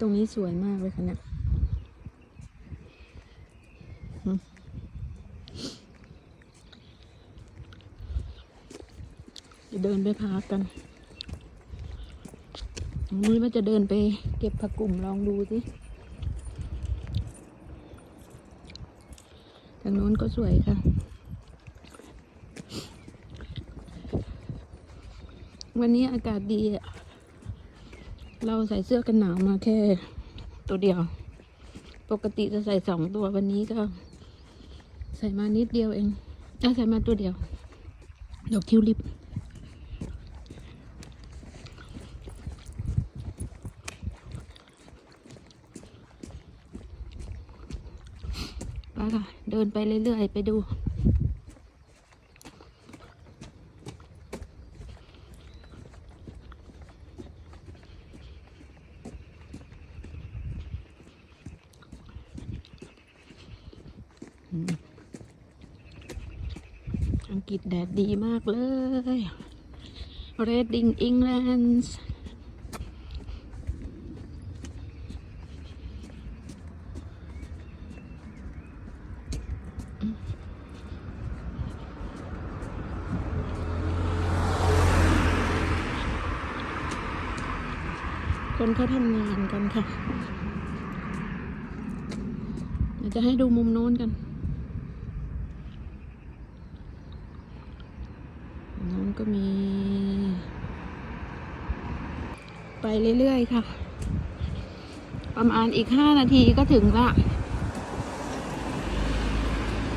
ตรงนี้สวยมากเลยค่ะเนี่ยจะเดินไปพักกันนี้ว่าจะเดินไปเก็บผักกลุ่มลองดูสิ ทางโน้นก็สวยค่ะ วันนี้อากาศดีอะ เราใส่เสื้อกันหนาวมาแค่ตัวเดียว ปกติจะใส่สองตัววันนี้ก็ ใส่มานิดเดียวเองเอาใส่มาตัวเดียว ดอกทิวลิปไปค่ะ เดินไปเรื่อยๆ ไปดู อังกฤษแดดดีมากเลย Reading England คนเขาทำงานกันค่ะ เดี๋ยวจะให้ดูมุมโน้นกัน น้นก็มี ไปเรื่อยๆค่ะ ประมาณอีกห้านาทีก็ถึงละ